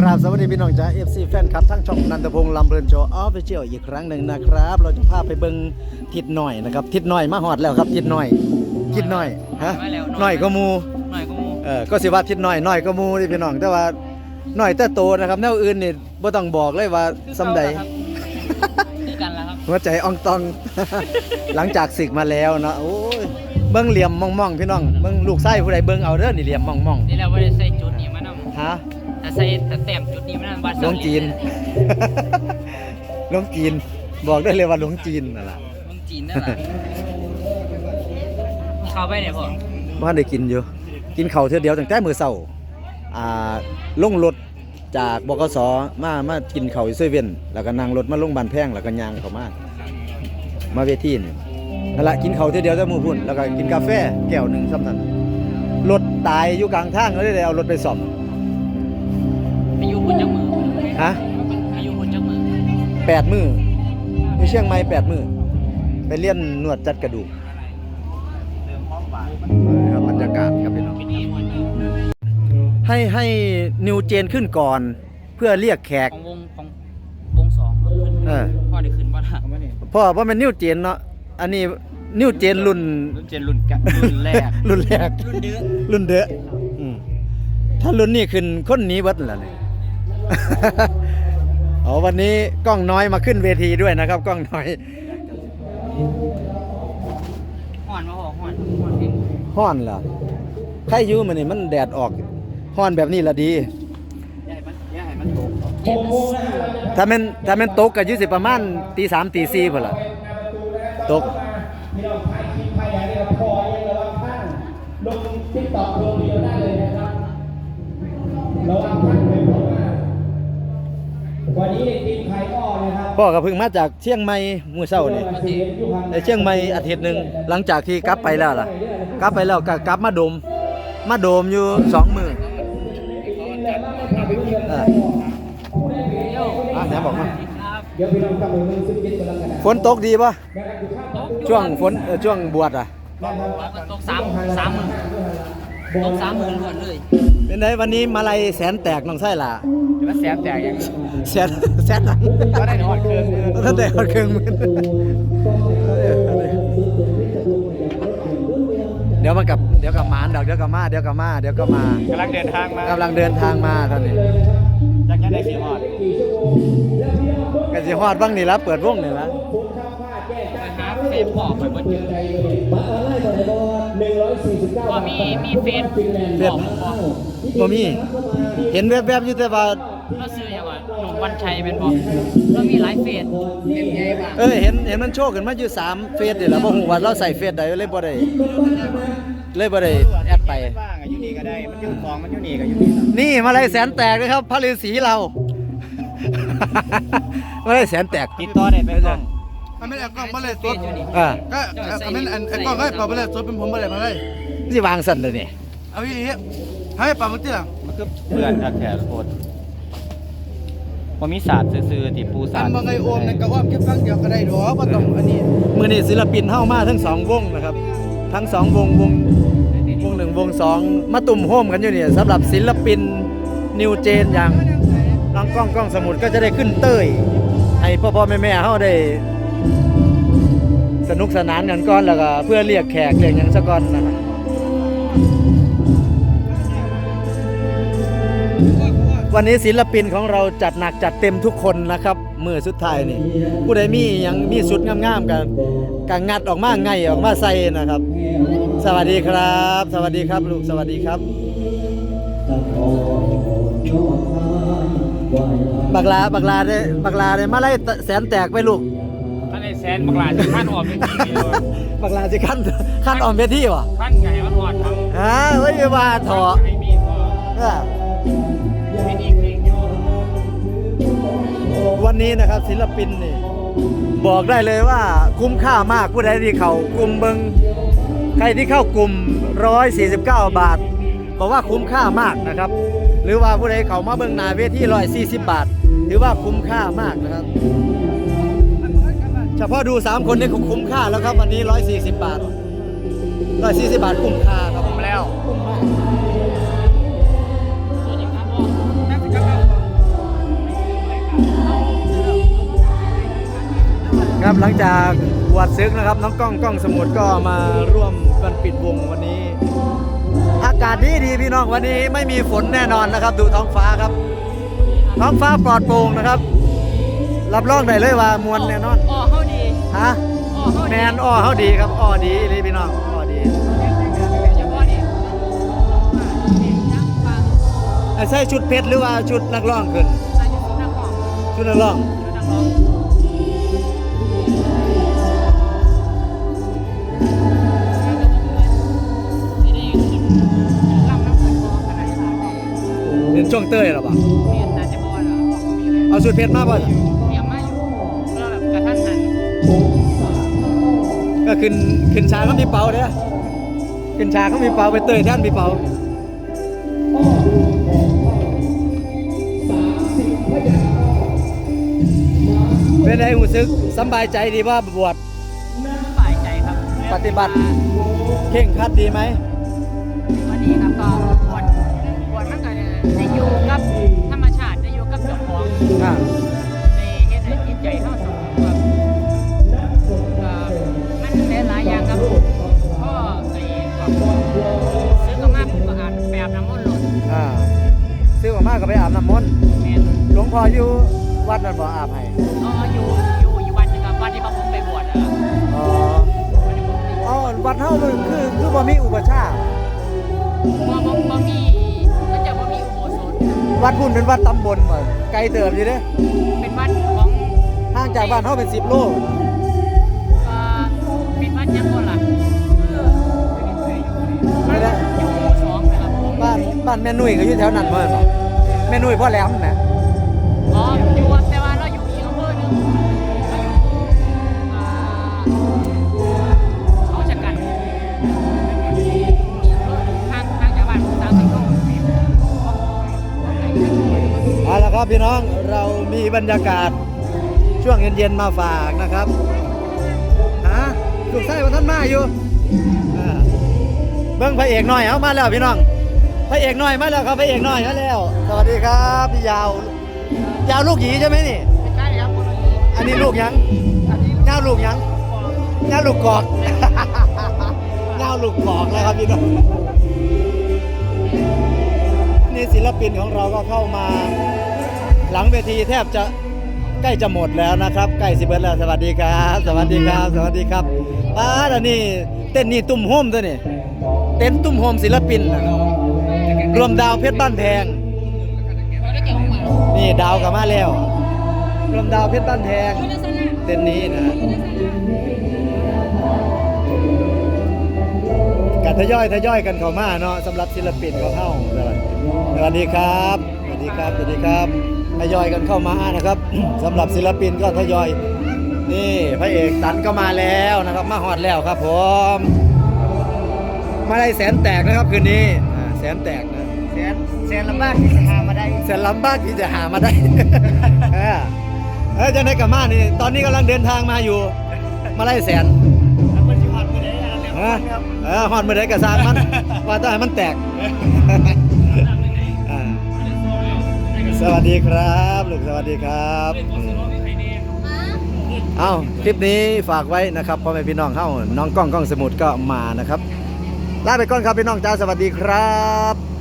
ครับสวัสดีพี่น้องจ้า FC แฟนคลับทั้งช่องนันทพงษ์ลำเพลินโชว์ออฟฟิเชียลอีกครั้งหนึ่งนะครับ เราจะพาไปเบิงทิศหน่อยนะครับ ทิศหน่อยมาหอดแล้วครับทิศหน่อยทิศหน่อยฮะมาแล้วหน่อยก็มูหน่อยก็มูเออก็สิว่าทิศหน่อยหน่อยก็มูนี่พี่น้องแต่ว่าหน่อยแต่โตนะครับแนวอื่นนี่บ่ต้องบอกเลยว่าสำใดคือกันแล้วครับหัวใจอ่องตอง หลังจากศึกมาแล้วเนาะโอ้ยเบิ่งเหลี่ยมมองๆพี่น้องเบิ่งลูกไส้ผู้ใดเบิ่งเอาเด้อนี่เหลี่ยมมองนี่เราไม่ได้ใส่จุดนี้มานๆฮะำแต่ ใส่แต่แต้มจุดนี้มานำวัดหลวงจีน หลวงจีน บอกได้เลยว่าหลวงจีนนั่นแหละหลวงจีนนั่นแหละเข้าไปเนี่ยพ่อบ้านได้กินอยู่ กินข้าวเท่าเดียวตั้งแต่มื้อเช้าอ่าลงรถจากบกสมามากินข้าวอยู่เซเว่นแล้วก็นั่งรถมาลงบ้านแพงแล้วก็ย่างเข้ามามาเวทีนี่นั่นละกินข้าวเท่าเดียวแต่หมู่พุ่นแล้วก็กินกาแฟแก้วหนึงซ้ำนั้นรถตายอยู่กลางทางก็เลยเอารถไปซ่อม อายุคุณจักมือฮะอายุคุณจักมือแปดมืออยู่เชียงใหม่แปดมือไปเรียนนวดจัดกระดูกนี่ครับบรรยากาศครับพี่น้องให้ให้นิวเจนขึ้นก่อน เพื่อเรียกแขกของวงของวงสองขึ้นเออพ่อได้ขึ้นบ่ล่ะพ่อว่ามันนิวเจนเนาะอันนี้นิวเจนรุ่นรุ่นเจนรุ่นกะรุ่นแรกรุ่นแรกรุ่นเดือรุ่นเดอะอืมถ้ารุ่นนี้ขึ้นคนหนี้วัดแล้วนี่ อ๋อวันนี้กล้องน้อยมาขึ้นเวทีด้วยนะครับ กล้องน้อยห่อนมาพ่อห่อนห่อนเองห้อนเหรอใครอยู่มันนี่มันแดดออกห้อนแบบนี้ละดีย่าให้มันย่าให้มันตกถ้าแมันถ้าแมันตกก็อยู่สิประมาณตีสามตีสี่พุ่นล่ะ ตก พี่น้องถ่ายคลิปภายในนี่ก็พอยังระวังข้างลงติ๊กต็อกลงเดียวได้เลยนะครับระวังข้างเลยผมว่าวันนี้ทีมไทยก็นะครับ พ่อก็เพิ่งมาจากเชียงใหม่มื้อเช้านี่มาเสียในเชียงใหม่อาทิตย์หนึ่งหลังจากที่กลับไปแล้วล่ะ กลับไปแล้วก็กลับมาโดม มาโดมอยู่สองมือเอออะไหนบอกมาครับเดี๋ยวพี่น้อกำลังมือซึ่งฝนตกดีป่ะช่วงฝนเอ่อช่วงบวชอะ ตกสามสามหมื่น ตกสามหมื่นล้วนเลยเป็นไงวันนี้มาลัยแสนแตกน้องไส้ล่ะเดี๋ยวมันแสบแตกอย่างแสนแสนหลังก็ได้หอดเครื่องมือท่านได้หอดเครื่องมือเดี๋ยวมากับเดี๋ยวกับหมานดอกเดี๋ยวกับมาเดี๋ยวกับมาเดี๋ยวก็มากำลังเดินทางมากำลังเดินทางมาตอนนี้จากนั้นได้สีหอดกันสิฮอดบ้างนี่ละเปิดวงนี่ละไปหาเฟซพ่อไปบ่เจอบัตรออนไลน์ต่อไหนบอหนึ่งร้อยสี่สิ บเก้าพ่อบาทมีมีเฟซเว็บบ่มี เห็นแวบๆอยู่แต่ว่าเราซื้ออย่างว่าหนุ่มวันชัยเป็นบ่เรามีหลายเฟซเป็นไงบ้างเออเห็นเห็นมันโชว์ขึ้นมาอยู่3เฟซนี่ล่ะบ่ฮู้ว่าเราใส่เฟซใดเลยบ่ได้เลยบ่ได้แอดไปว่างอะอยู่นี่ก็ได้มันอยู่ของมันอยู่นี่ก็อยู่นี่นี่มาเลยแสนแตกเลยครับพระฤาษีเรามาเลยแสนแตกติดต่อได้ไปกล้อง อันนี้นไอ้กล้องมาเลยเฟสซดอยู่นี่อ่าก็อันนี้นไอ้กล้องก็ปรับมาเลยสดเป็นผมมาเลยมาเลยสิวางสั่นเลยนี่เอาอีกทีให้ปรับมาที่หลังมันก็เพื่อนทักแถวโคตรมันมีศาสตร์ซื่อๆที่ปูศาอัสนตร์บางไอโอมในกระว่าแค่ครั้งเดียวก็ได้หรอว่าต้องอันนี้มือนี่ศิลปินเฮ้ามาทั้งสองวงนะครับ ทั้งสองวงวงวงหนึ่งวงสองมาตุ่มโฮมกันอยู่เนี่ยสำหรับศิลปินนิวเจนอย่างน้องกล้องกล้องสมุดก็จะได้ขึ้นเต้ยให้พ่อพ่อแม่แม่เฮาได้ สนุกสนานกันก่อนแล้วก็เพื่อเรียกแขกเรียกหยังซะก่อนนะครับวันนี้ศิลปินของเราจัดหนักจัดเต็มทุกคนนะครับมือสุดท้ายนี่ผู้ใดมีหยังมีสุดงามๆกันกังัดออกมาไงออกมาใส่นะครับ สวัสดีครับ สวัสดีครับลูกสวัสดีครับ บักลาบักลาได้บักลาได้มาไล่แสนแตกไปลูก แซนบักหลาจะขั้นออกเป็นทีบักลาสิขั้นขั้นออมเวทีวะขั้นไก่มันหอดครับฮะเฮ้ยว่าเถอะให้มีพอเออเป็นอีกเพลงอยู่วันนี้นะครับศิลปินนี่ บอกได้เลยว่าคุ้มค่ามากผู้ใดที่เขากลุ่มเบิงใครที่เข้ากลุ่ม 149 บาทบอกว่าคุ้มค่ามากนะครับ หรือว่าผู้ใดเขามาเบิงหนาเวที140 บาท ถือว่าคุ้มค่ามากนะครับ เฉพาะดู 3 คนนี่คุ้มค่าแล้วครับวันนี้ 140 บาท 140 บาทคุ้มค่าครับผมแล้วครับหลังจากวัดซึกนะครับ น้องก้องก้องสมุดก็มาร่วมกันปิดวงวันนี้ อากาศดีดีพี่น้องวันนี้ไม่มีฝนแน่นอนนะครับ ดูท้องฟ้าครับ ท้องฟ้าปลอดโปร่งนะครับ รับรองได้เลยว่ามวลแน่นอนอ๋อเขาดีฮะอ๋อเขาแมดีนอ้อเขาดีครับอ้อดีเลยพี่น้องอ้อดีเฉพาะนี่นี่จังฟังไอ้ใส่ชุดเพชรหรือว่าชุดนักร้องขึ้นอายุนักร้องชุดนักร้องนักร้องนี่นี่ลำน้ำเงินพอขนาดนี้เป็นช่วงเต้ยหรอปะเรียนน่าจะบอลเหรอบอกมีเลยเอาชุดเพชรมาป่ะ ขึ้นขึ้นฉากเขามีเป่าเด้อขึ้นฉากเขามีเป่าไปเต้ยแท่นมีเป่าเป็นไงหูซึกสำบายใจดีว่าบวชสบายใจครับ ปฏิบัติเข่งครัดดีไหมวันนี้ครับก็บวชบวชมันก็ได้อยู่กับธรรมชาติได้อยู่กับเจ้าของ อ่าซื้อออกมาก็ไปอาบน้ำมนต์แม่นหลวงพ่ออยู่วัดนั่นบ่อาบให้อ๋ออยู่อยู่อยู่วันหนึงครับวันที่พระผมไปบวชนะครับอ๋อวันที่ผมไปบวช อ๋อวัดเฮามันคือคือบ่มีอุปชฌาย์บ่บ่บ่มีก็จะบ่มีอุโบสถ วัดพุ่นเป็นวัดตำบลบ่ไกลเติบอยู่เด้เป็นวัดของห่างจากบ้านเฮาเป็น 10 โล เอ่อเป็นวัดยังบ่านบ้านแม่นุ่ยก็อยู่แถวนั้นบ่แม่นบ่แม่นุ่ยพ่อแหลมนะอ๋ออยู่แต่ว่าเราอยู่อีกอำเภอหนึงเราอยู่อ่าเขาชะกันทางทางจากบ้านผมสามสิบโลเอาละครับพี่น้องเรามีบรรยากาศช่วงเย็นๆมาฝากนะครับฮะลูกชายว่าท่านมาอยู่อ่าเบิ่งพระเอกหน่อยเอามาแล้วพี่น้อง พระเอกหน่อยมาแล้วครับพระเอกหน่อยมาแล้ว สวัสดีครับพี่ยาว ยาวลูกหยีใช่ไหมนี่ใช่ครับคนนี้อันนี้ลูกยังอันนี้ยาวลูกยังยาวลูกกอกยาวลูกกอกแล้วครับพี่น้องนี่ศิลปินของเราก็เข้ามา หลังเวทีแทบจะใกล้จะหมดแล้วนะครับใกล้สิเบิดแล้วสวัสดีครับ สวัสดีครับ สวัสดีครับป้าดอันนี้เต้นนี่ตุ้มโฮมตัวนี่เต้นตุ้มโฮมศิลปินนะครับ รวมดาวเพชรบ้านแพง นี่ดาวกลับมาแล้ว รวมดาวเพชรบ้านแพงเต้นนี้นะกันทยอยทยอยกันเข้ามาเนาะสำหรับศิลปินเของเฮาสวัสดีครับสวัสดีครับสวัสดีครับทยอยกันเข้ามานะครับสำหรับศิลปินก็ทยอย นี่พระเอกตันก็มาแล้วนะครับ มาฮอดแล้วครับผมมาได้แสนแตกนะครับคืนนี้แสนแตก แสนแสนลำบากที่จะหามาได้แสนลำบากที่จะหามาได้ เออเออจะในกับมานี่ตอนนี้กำลังเดินทางมาอยู่ มาไล่แสนแล้วมันสิฮอดมื้อใดอันนั้นเอแล้วอเออฮอดมือไดกระซางมันว่าต้องให้มันแตกอ่าสวัสดีครับลูกสวัสดีครับอืมเอ้าคลิปนี้ฝากไว้นะครับพ่อแม่พี่น้องเฮ้าน้องกล้องกล้องสมุทรก็มานะครับลาไปก่อนครับพี่น้องจ้าสวัสดีครับ